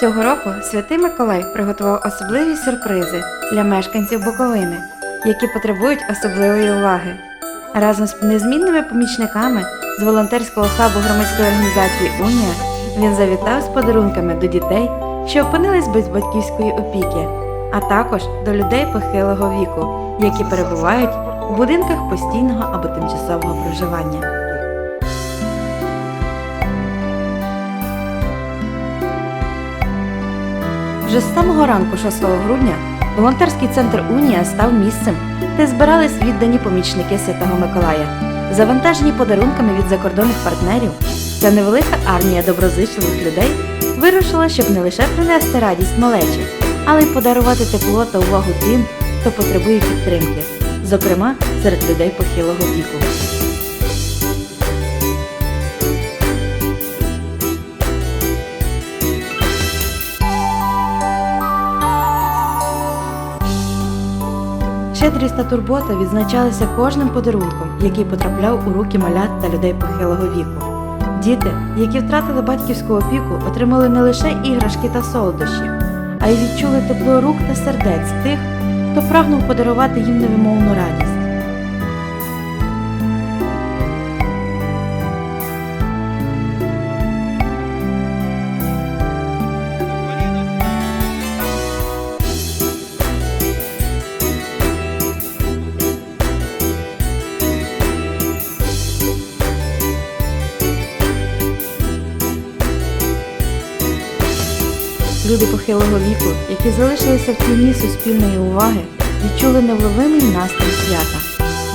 Цього року Святий Миколай приготував особливі сюрпризи для мешканців Буковини, які потребують особливої уваги. Разом з незмінними помічниками з волонтерського хабу громадської організації Унія він завітав з подарунками до дітей, що опинились без батьківської опіки, а також до людей похилого віку, які перебувають у будинках постійного або тимчасового проживання. Вже з самого ранку 6 грудня волонтерський центр Унія став місцем, де збирались віддані помічники Святого Миколая. Завантажені подарунками від закордонних партнерів, ця невелика армія доброзичливих людей вирушила, щоб не лише принести радість малечі, але й подарувати тепло та увагу тим, хто потребує підтримки, зокрема серед людей похилого віку. Щедрість та турбота відзначалися кожним подарунком, який потрапляв у руки малят та людей похилого віку. Діти, які втратили батьківську опіку, отримали не лише іграшки та солодощі, а й відчули тепло рук та сердець тих, хто прагнув подарувати їм невимовну радість. Люди похилого віку, які залишилися в тіні суспільної уваги, відчули невловимий настрій свята.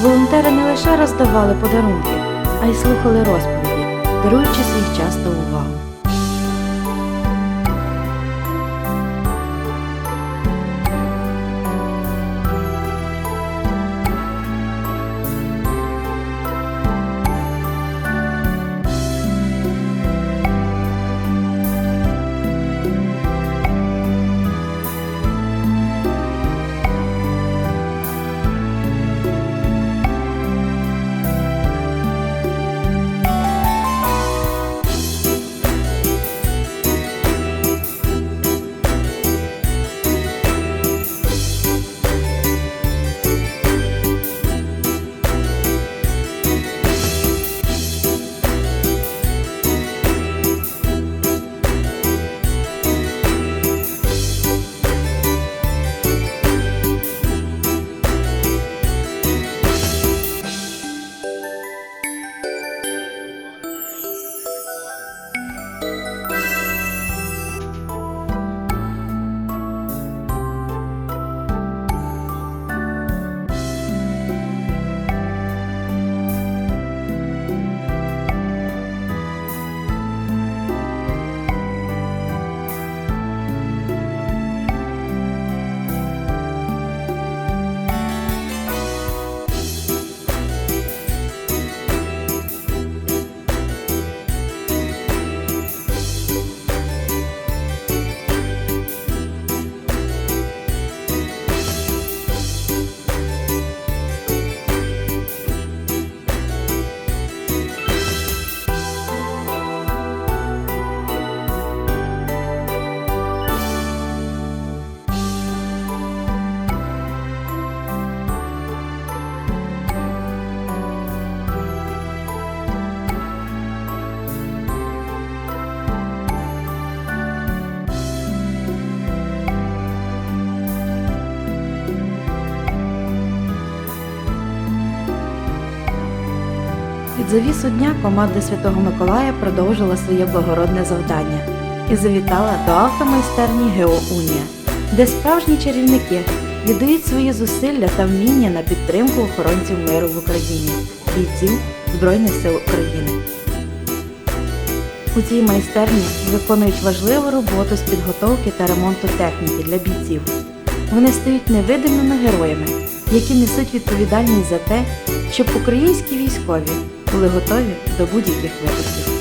Волонтери не лише роздавали подарунки, а й слухали розповіді, даруючи свій час та увагу. Під завісу дня команда Святого Миколая продовжила своє благородне завдання і завітала до автомайстерні Геоунія, де справжні чарівники віддають свої зусилля та вміння на підтримку охоронців миру в Україні, бійців Збройних сил України. У цій майстерні виконують важливу роботу з підготовки та ремонту техніки для бійців. Вони стають невидимими героями, які несуть відповідальність за те, щоб українські військові були готові до будь-яких випадків.